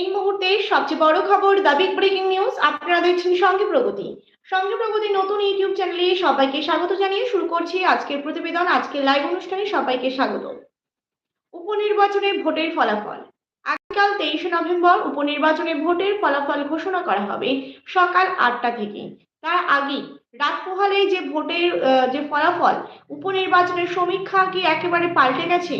এই মুহূর্তে সবচেয়ে বড় খবর দ্য বিগ ব্রেকিং নিউজ, আপনারা দেখছেন সঙ্গে প্রগতি। সঙ্গে প্রগতি নতুন ইউটিউব চ্যানেলে সবাইকে স্বাগত জানিয়ে শুরু করছি আজকের প্রতিবেদন, আজকের লাইভ অনুষ্ঠানে সবাইকে স্বাগত। উপনির্বাচনে ভোটের ফলাফল। আগামীকাল তেইশে নভেম্বর উপনির্বাচনে ভোটের ফলাফল ঘোষণা করা হবে সকাল আটটা থেকে। তার আগেই রাত পোহালে যে ভোটের যে ফলাফল, উপনির্বাচনের সমীক্ষা কি একেবারে পাল্টে গেছে?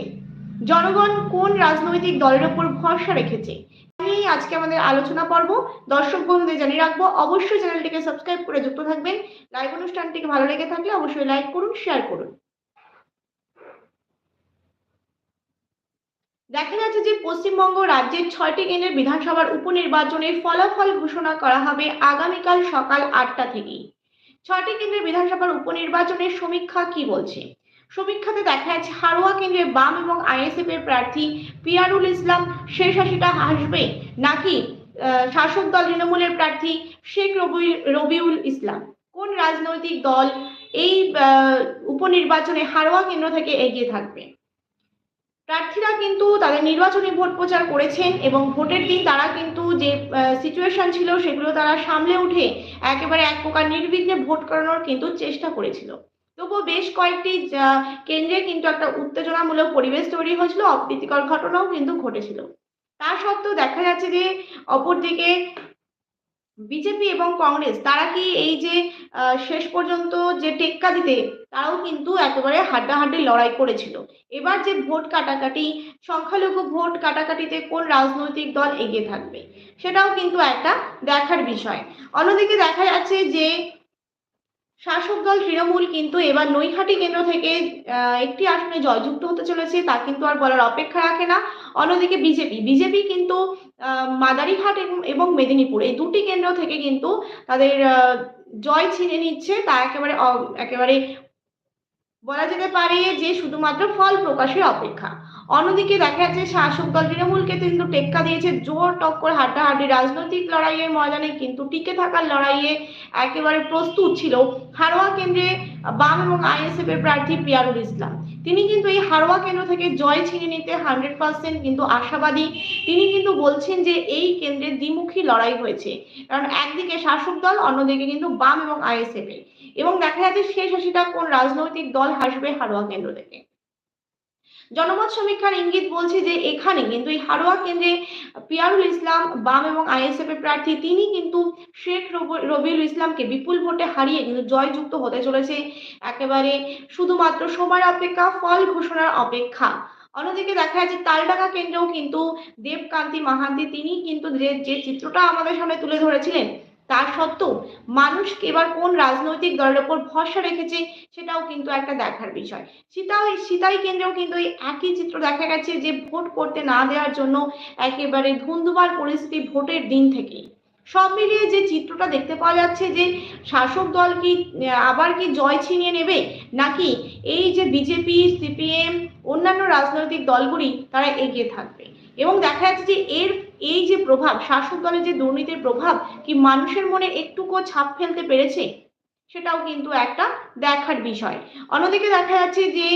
জনগণ কোন রাজনৈতিক দলের ওপর ভরসা রেখেছে? নিয়েই আজকে আমাদের আলোচনা পর্ব। দর্শক বন্ধুদের জানিয়ে রাখব, অবশ্যই চ্যানেলটিকে সাবস্ক্রাইব করে যুক্ত থাকবেন। লাইভ অনুষ্ঠানটিকে ভালো লেগে থাকলে অবশ্যই লাইক করুন শেয়ার করুন। দেখা যাচ্ছে যে পশ্চিমবঙ্গ রাজ্যের ছয়টি কেন্দ্রের বিধানসভার উপনির্বাচনের ফলাফল ঘোষণা করা হবে আগামীকাল সকাল আটটা থেকেই। ছয়টি কেন্দ্রের বিধানসভার উপনির্বাচনের সমীক্ষা কি বলছে? সমীক্ষাতে দেখা যাচ্ছে হারোয়া কেন্দ্রে বাম এবং আইএসএফ এর প্রার্থী পিয়ারুল ইসলাম শেষ হাসিটা হাসবে। নাকি শাসক দল তৃণমূলের প্রার্থী শেখ রবি রবিউল ইসলাম? কোন রাজনৈতিক দল এই উপনির্বাচনে হারোয়া কেন্দ্র থেকে এগিয়ে থাকবে? প্রার্থীরা কিন্তু তাদের নির্বাচনী ভোট প্রচার করেছেন এবং ভোটের দিন তারা কিন্তু যে সিচুয়েশন ছিল সেগুলো তারা সামলে উঠে একেবারে এক প্রকার নির্বিঘ্নে ভোট করানোর কিন্তু চেষ্টা করেছিল। তবুও বেশ কয়েকটি কেন্দ্রে কিন্তু একটা উত্তেজনামূলক পরিবেশ তৈরি হয়েছিল, অপ্রীতিকর ঘটনাও কিন্তু ঘটেছিল। তা সত্ত্বেও দেখা যাচ্ছে যে, অপরদিকে বিজেপি এবং কংগ্রেস, তারা কি এই যে শেষ পর্যন্ত যে টেক্কা দিতে, তারাও কিন্তু একেবারে হাড্ডাহাড্ডি লড়াই করেছিল। এবার যে ভোট কাটাকাটি, সংখ্যালঘু ভোট কাটাকাটিতে কোন রাজনৈতিক দল এগিয়ে থাকবে, সেটাও কিন্তু একটা দেখার বিষয়। অন্যদিকে দেখা যাচ্ছে যে শাসক দল তৃণমূল কিন্তু এবার নৈহাটি কেন্দ্র থেকে একটি আসনে জয়যুক্ত হতে চলেছে, তা কিন্তু আর বলার অপেক্ষা রাখে না। অন্যদিকে বিজেপি বিজেপি কিন্তু মাদারিহাট এবং মেদিনীপুর এই দুটি কেন্দ্র থেকে কিন্তু তাদের জয় ছিনে নিচ্ছে। তা একেবারে একেবারে বলা যেতে পারে যে শুধুমাত্র ফল প্রকাশের অপেক্ষা। অন্যদিকে দেখা যাচ্ছে শাসক দল তৃণমূলকে কিন্তু টেক্কা দিয়েছে জোর টক্কর হাড্ডাহাড্ডি। রাজনৈতিক লড়াইয়ের ময়দানে কিন্তু টিকে থাকার লড়াইয়ে একেবারে প্রস্তুত ছিল হারোয়া কেন্দ্রে বাম এবং আইএসএফ এর প্রার্থী পিয়ারুল ইসলাম। তিনি কিন্তু এই হারোয়া কেন্দ্র থেকে জয় ছিনে নিতে হান্ড্রেড পার্সেন্ট কিন্তু আশাবাদী। তিনি কিন্তু বলছেন যে এই কেন্দ্রে দ্বিমুখী লড়াই হয়েছে। কারণ একদিকে শাসক দল, অন্যদিকে কিন্তু বাম এবং আইএসএফ এর। এবং দেখা যাচ্ছে শেষ হাসিটা কোন রাজনৈতিক দল হাসবে হারোয়া কেন্দ্র থেকে। জনমত সমীক্ষার ইঙ্গিত বলছে যে এখানে কিন্তু এই হারোয়া কেন্দ্রে পিয়ারুল ইসলাম, বাম এবং আইএসএফ এর প্রার্থী তিনি কিন্তু শেখ রবি- রবিউল ইসলামকে বিপুল ভোটে হারিয়ে কিন্তু জয়যুক্ত হতে চলেছে একেবারে শুধুমাত্র সময়ের অপেক্ষা, ফল ঘোষণার অপেক্ষা। অন্যদিকে দেখা যাচ্ছে তালডাঙ্গা কেন্দ্রেও কিন্তু দেবকান্তি মাহান্তি তিনি কিন্তু যে যে চিত্রটা আমাদের সামনে তুলে ধরেছিলেন তা সত্ত্বেও মানুষ এবার কোন রাজনৈতিক দলের ওপর ভরসা রেখেছে সেটাও কিন্তু একটা দেখার বিষয়। সীতাই সীতাই কেন্দ্রেও কিন্তু এই একই চিত্র দেখা গেছে যে ভোট করতে না দেওয়ার জন্য একেবারে ধুন্ধুমার পরিস্থিতি ভোটের দিন থেকেই। সব মিলিয়ে যে চিত্রটা দেখতে পাওয়া যাচ্ছে যে শাসক দল কি, আবার কি জয় ছিনিয়ে নেবে? নাকি এই যে বিজেপি, সিপিএম, অন্যান্য রাজনৈতিক দলগুলি তারা এগিয়ে থাকবে? এবং দেখা যাচ্ছে যে এর এই যে প্রভাব, শাসক দলের যে দুর্নীতির প্রভাব কি মানুষের মনে একটুকু ছাপ ফেলতে পেরেছে? সেটাও কিন্তু একটা দেখার বিষয়। অন্যদিকে দেখা যাচ্ছে যে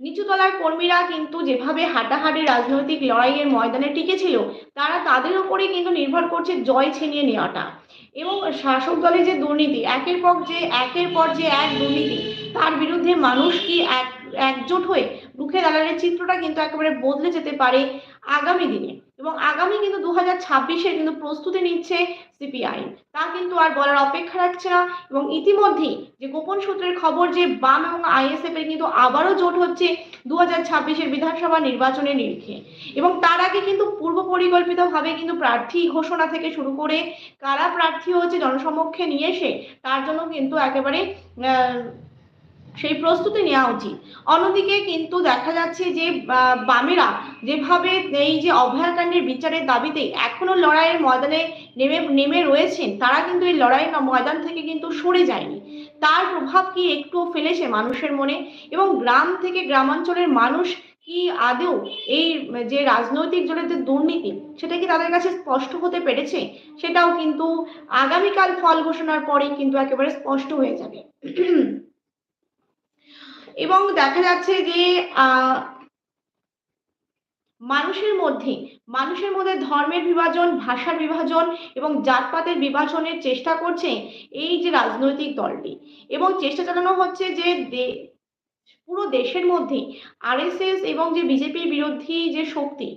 নিচুতলার কর্মীরা কিন্তু যেভাবে হাড্ডাহাড্ডি রাজনৈতিক লড়াইয়ের ময়দানে টিকেছিল, তারা তাদের উপরে কিন্তু নির্ভর করছে জয় ছিনিয়ে নেওয়াটা। এবং শাসক দলের যে দুর্নীতি, একের পর যে, একের পর যে এক দুর্নীতি, তার বিরুদ্ধে মানুষ কি এক, একজোট হয়ে রুখে দাঁড়ানোর চিত্রটা কিন্তু একেবারে বদলে যেতে পারে আগামী দিনে। এবং আগামী কিন্তু দু হাজার ছাব্বিশে কিন্তু প্রস্তুতি নিচ্ছে সিপিআই তা কিন্তু আর বলার অপেক্ষা রাখছে না। এবং ইতিমধ্যেই যে গোপন সূত্রের খবর যে বাম এবং আইএসএফ এর কিন্তু আবারও জোট হচ্ছে দু হাজার ছাব্বিশের বিধানসভা নির্বাচনের নিরিখে। এবং তার আগে কিন্তু পূর্ব পরিকল্পিতভাবে কিন্তু প্রার্থী ঘোষণা থেকে শুরু করে কারা প্রার্থী হচ্ছে জনসমক্ষে নিয়ে এসে তার জন্য কিন্তু একেবারে সেই প্রস্তুতি নেওয়া উচিত। অন্যদিকে কিন্তু দেখা যাচ্ছে যে বামেরা যেভাবে এই যে অভয়াকাণ্ডের বিচারের দাবিতে এখনও লড়াইয়ের ময়দানে নেমে নেমে রয়েছেন, তারা কিন্তু এই লড়াইয়ের ময়দান থেকে কিন্তু সরে যায়নি। তার প্রভাব কি একটু ফেলেছে মানুষের মনে? এবং গ্রাম থেকে গ্রামাঞ্চলের মানুষ কি আদৌ এই যে রাজনৈতিক যে দুর্নীতি, সেটা কি তাদের কাছে স্পষ্ট হতে পেরেছে? সেটাও কিন্তু আগামীকাল ফল ঘোষণার পরেই কিন্তু একেবারে স্পষ্ট হয়ে যাবে। এবং দেখা যাচ্ছে যে মানুষের মধ্যে মানুষের মধ্যে ধর্মের বিভাজন, ভাষার বিভাজন এবং জাতপাতের বিভাজনের চেষ্টা করছে এই যে রাজনৈতিক দলটি। এবং চেষ্টা চালানো হচ্ছে যে পুরো দেশের মধ্যে আরএসএস এবং যে বিজেপির বিরোধী যে শক্তি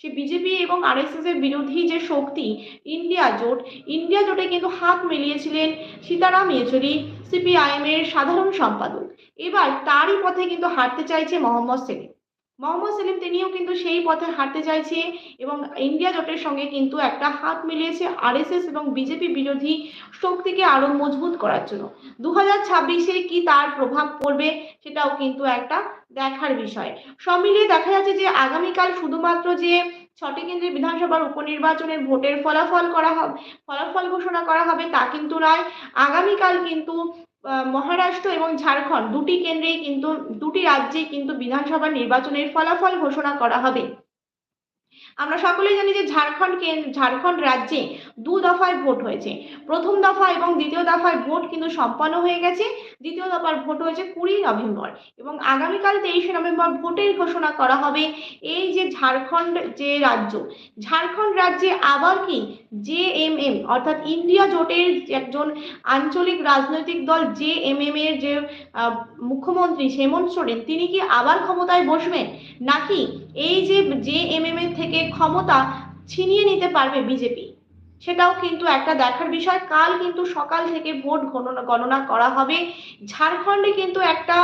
সে বিজেপি এবং আরএসএস এর বিরোধী যে শক্তি ইন্ডিয়া জোট ইন্ডিয়া জোটে কিন্তু হাত মিলিয়েছিলেন সীতারাম ইয়েচুরি সিপিআইএম এর সাধারণ সম্পাদক। এবার তারই পথে কিন্তু হাঁটতে চাইছে মোহাম্মদ সেলিম। মোহাম্মদ সেলিম তিনিও কিন্তু সেই পথে হাঁটতে চাইছে এবং ইন্ডিয়া জোটের সঙ্গে কিন্তু একটা হাত মিলিয়েছে আরএসএস এবং বিজেপি বিরোধী শক্তিকে আরও মজবুত করার জন্য। দু হাজার ছাব্বিশে কি তার প্রভাব পড়বে সেটাও কিন্তু একটা দেখার বিষয়। সব মিলিয়ে দেখা যাচ্ছে যে আগামীকাল শুধুমাত্র যে ছটি কেন্দ্রে বিধানসভার উপনির্বাচনের ভোটের ফলাফল করা হবে ফলাফল ঘোষণা করা হবে তা কিন্তু নয়। আগামীকাল কিন্তু মহারাষ্ট্র এবং ঝাড়খণ্ড দুটি কেন্দ্রেই কিন্তু, দুটি রাজ্যেই কিন্তু বিধানসভা নির্বাচনের ফলাফল ঘোষণা করা হবে। আমরা সকলেই জানি যে ঝাড়খণ্ড ঝাড়খণ্ড রাজ্যে দু দফায় ভোট হয়েছে। প্রথম দফা এবং দ্বিতীয় দফায় ভোট কিন্তু সম্পন্ন হয়ে গেছে। দ্বিতীয় দফার ভোট হয়েছে কুড়ি নভেম্বর এবং আগামীকাল তেইশে নভেম্বর ভোটের ঘোষণা করা হবে এই যে ঝাড়খণ্ড যে রাজ্য। ঝাড়খণ্ড রাজ্যে আবার কি জে এম এম অর্থাৎ ইন্ডিয়া জোটের একজন আঞ্চলিক রাজনৈতিক দল জে এম এম এর যে মুখ্যমন্ত্রী হেমন্ত সোরেন, তিনি কি আবার ক্ষমতায় বসবেন? নাকি এই যে জে এম থেকে ক্ষমতা ছিনিয়ে নিতে পারবে বিজেপি? সেটাও কিন্তু একটা দেখার বিষয়। কাল কিন্তু সকাল থেকে ভোট গণনা গণনা করা হবে। ঝাড়খণ্ডে কিন্তু একটা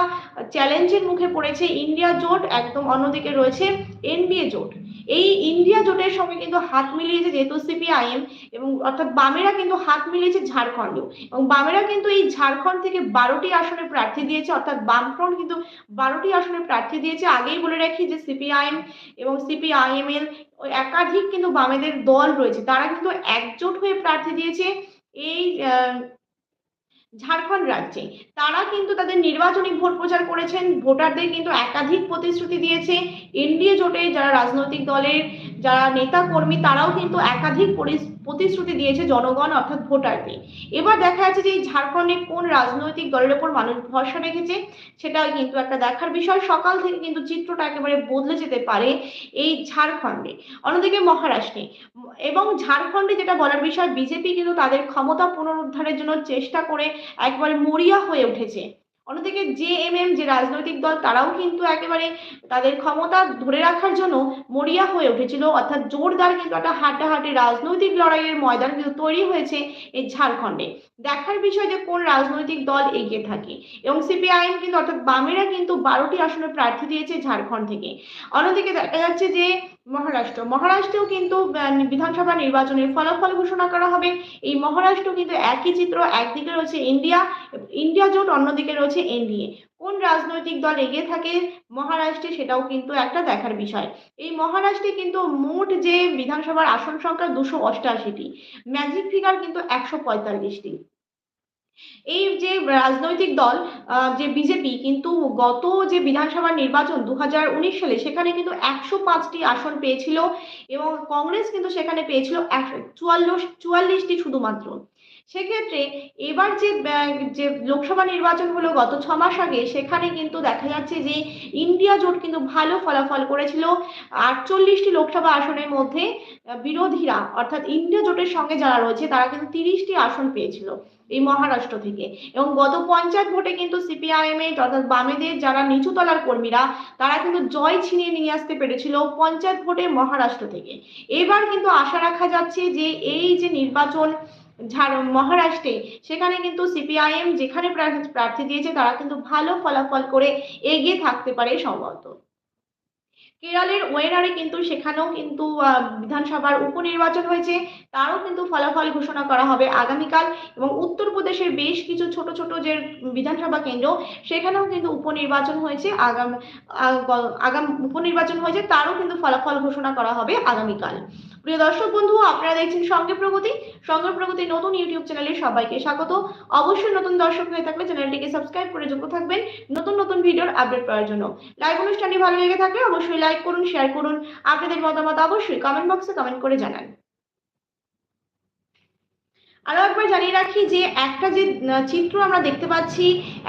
চ্যালেঞ্জের মুখে পড়েছে। ইন্ডিয়া জোট একদম অন্যদিকে রয়েছে। এনডিএ জোট। এই ইন্ডিয়া জোটের সঙ্গে কিন্তু হাত মিলিয়েছে যেহেতু সিপিআইএম এবং অর্থাৎ বামেরা কিন্তু হাত মিলিয়েছে ঝাড়খণ্ডেও এবং বামেরা কিন্তু এই ঝাড়খণ্ড থেকে বারোটি আসনে প্রার্থী দিয়েছে, অর্থাৎ বামফ্রন্ট কিন্তু বারোটি আসনে প্রার্থী দিয়েছে। আগেই বলে রাখি যে সিপিআইএম এবং সিপিআইএম এর একাধিক কিন্তু বামেদের দল রয়েছে। তারা কিন্তু একজোট হয়ে প্রার্থী দিয়েছে। এই ঝাড়খণ্ড রাজ্যে। তারা কিন্তু তাদের নির্বাচনী ভোট প্রচার করেছেন। ভোটারদের কিন্তু একাধিক প্রতিশ্রুতি দিয়েছে। এনডিএ জোটে যারা রাজনৈতিক দলের যারা নেতা কর্মী, তারাও কিন্তু একাধিক প্রতিশ্রুতি দিয়েছে জনগণ অর্থাৎ ভোটারদের এবার দেখা যাচ্ছে যে এই ঝাড়খণ্ডে কোন রাজনৈতিক দলের ওপর মানুষ ভরসা রেখেছে, সেটা কিন্তু একটা দেখার বিষয়। সকাল থেকে কিন্তু চিত্রটা একেবারে বদলে যেতে পারে এই ঝাড়খণ্ডে। অন্যদিকে মহারাষ্ট্রে, এবং ঝাড়খণ্ডে যেটা বলার বিষয়, বিজেপি কিন্তু তাদের ক্ষমতা পুনরুদ্ধারের জন্য চেষ্টা করে একবারে মরিয়া হয়ে উঠেছে। অন্যদিকে জে এম এম, যে রাজনৈতিক দল, তারাও কিন্তু একেবারে তাদের ক্ষমতা ধরে রাখার জন্য মরিয়া হয়ে উঠেছিল। অর্থাৎ জোরদার কিন্তু একটা হাড্ডাহাড্ডি রাজনৈতিক লড়াইয়ের ময়দান কিন্তু তৈরি হয়েছে এই ঝাড়খণ্ডে। দেখার বিষয় যে কোন রাজনৈতিক দল এগিয়ে থাকে। এবং সিপিআইএম কিন্তু, অর্থাৎ বামেরা কিন্তু বারোটি আসনে প্রার্থী দিয়েছে ঝাড়খণ্ড থেকে। অন্যদিকে দেখা যাচ্ছে যে মহারাষ্ট্র। মহারাষ্ট্রেও কিন্তু বিধানসভা নির্বাচনের ফলাফল ঘোষণা করা হবে। এই মহারাষ্ট্র কিন্তু একই চিত্র, একদিকে রয়েছে ইন্ডিয়া ইন্ডিয়া জোট, অন্যদিকে রয়েছে এনডিএ। কোন রাজনৈতিক দল এগিয়ে থাকে মহারাষ্ট্রে সেটাও কিন্তু একটা দেখার বিষয়। এই মহারাষ্ট্রে কিন্তু মোট যে বিধানসভার আসন সংখ্যা দুশো অষ্টাশিটি। ম্যাজিক ফিগার কিন্তু একশো পঁয়তাল্লিশটি। এই যে রাজনৈতিক দল যে বিজেপি কিন্তু গত যে বিধানসভা নির্বাচন দু হাজার উনিশ সালে সেখানে কিন্তু একশো পাঁচটি আসন পেয়েছিল এবং কংগ্রেস কিন্তু সেখানে পেয়েছিল চুয়াল্লিশ চুয়াল্লিশটি শুধুমাত্র। সেক্ষেত্রে এবার যে যে লোকসভা নির্বাচন হলো গত ছ মাস আগে, সেখানে কিন্তু দেখা যাচ্ছে যে ইন্ডিয়া জোট কিন্তু ভালো ফলাফল করেছিল। আটচল্লিশটি লোকসভা আসনের মধ্যে বিরোধীরা, অর্থাৎ ইন্ডিয়া জোটের সঙ্গে যারা রয়েছে, তারা কিন্তু তিরিশটি আসন পেয়েছিল এই মহারাষ্ট্র থেকে। এবং গত পঞ্চায়েত ভোটে কিন্তু সিপিআইএম এর অর্থাৎ বামেদের যারা নিচু তলার কর্মীরা, তারা কিন্তু জয় ছিনিয়ে নিয়ে আসতে পেরেছিল পঞ্চায়েত ভোটে মহারাষ্ট্র থেকে। এবার কিন্তু আশা রাখা যাচ্ছে যে এই যে নির্বাচন ঝাড়, মহারাষ্ট্রে, সেখানে কিন্তু সিপিআইএম যেখানে প্রার্থী- দিয়েছে, তারা কিন্তু ভালো ফলাফল করে এগিয়ে থাকতে পারে সম্ভবত। কেরলের ওয়েনারে কিন্তু সেখানেও কিন্তু বিধানসভার উপনির্বাচন হয়েছে, তারও কিন্তু ফলাফল ঘোষণা করা হবে আগামীকাল এবং উত্তরপ্রদেশের বেশ কিছু ছোট ছোট যে বিধানসভা কেন্দ্র, সেখানেও কিন্তু উপনির্বাচন হয়েছে, আগাম আগাম, উপনির্বাচন হয়েছে, তারও কিন্তু ফলাফল ঘোষণা করা হবে আগামীকাল। প্রিয় দর্শক বন্ধু, আপনারা দেখছেন সঙ্গে প্রগতি। সঙ্গে প্রগতি নতুন ইউটিউব চ্যানেলে সবাইকে স্বাগত। অবশ্যই নতুন দর্শক হয়ে থাকলে চ্যানেলটিকে সাবস্ক্রাইব করে যুক্ত থাকবেন নতুন নতুন ভিডিওর আপডেট পাওয়ার জন্য। লাইক অনুষ্ঠানটি ভালো লেগে থাকলে অবশ্যই লাইক করুন, শেয়ার করুন। আপনাদের মতামত অবশ্যই কমেন্ট বক্সে কমেন্ট করে জানান। আরও একবার জানিয়ে রাখি যে একটা যে চিত্র আমরা দেখতে পাচ্ছি,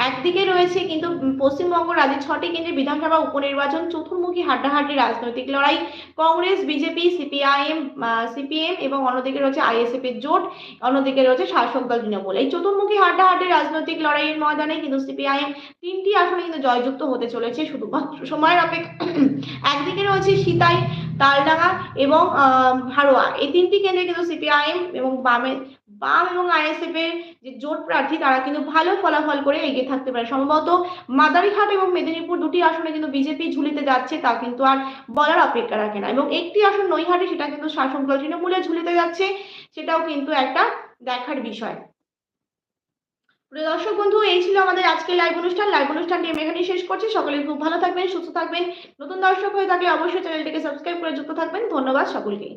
একদিকে রয়েছে কিন্তু পশ্চিমবঙ্গ রাজ্যে ছটি কেন্দ্রে বিধানসভা, উপনির্বাচন, চতুর্মুখী হাড্ডাহাড্ডি রাজনৈতিক লড়াই, কংগ্রেস, বিজেপি, সিপিআইএম সিপিএম এবং অন্যদিকে রয়েছে আইএসএফ এর জোট, অন্যদিকে রয়েছে শাসক দল তৃণমূল। এই চতুর্মুখী হাড্ডাহাড্ডি রাজনৈতিক লড়াইয়ের ময়দানে কিন্তু সিপিআইএম তিনটি আসনে কিন্তু জয়যুক্ত হতে চলেছে শুধুমাত্র সময়ের অপেক্ষা। একদিকে রয়েছে সিতাই, তালডাঙ্গা এবং হারোয়া এই তিনটি কেন্দ্রে কিন্তু সিপিআইএম এবং বামে বাম এবং আইএসএফ এর যে জোট প্রার্থী, তারা কিন্তু ভালো ফলাফল করে এগিয়ে থাকতে পারে। সম্ভবত মাদারিহাট এবং মেদিনীপুর দুটি আসনে কিন্তু বিজেপি ঝুলিতে যাচ্ছে, তা কিন্তু আর বলার অপেক্ষা রাখে না। এবং একটি আসন নৈহাটি, সেটা কিন্তু শাসক দল তৃণমূলে ঝুলিতে যাচ্ছে, সেটাও কিন্তু একটা দেখার বিষয়। প্রিয় দর্শক বন্ধু, এই ছিল আমাদের আজকের লাইভ অনুষ্ঠান। লাইভ অনুষ্ঠানটি আমি এখানেই শেষ করছি। সকলে খুব ভালো থাকবেন, সুস্থ থাকবেন। নতুন দর্শক হয়ে থাকলে অবশ্যই চ্যানেলটিকে সাবস্ক্রাইব করে যুক্ত থাকবেন। ধন্যবাদ সকলকে।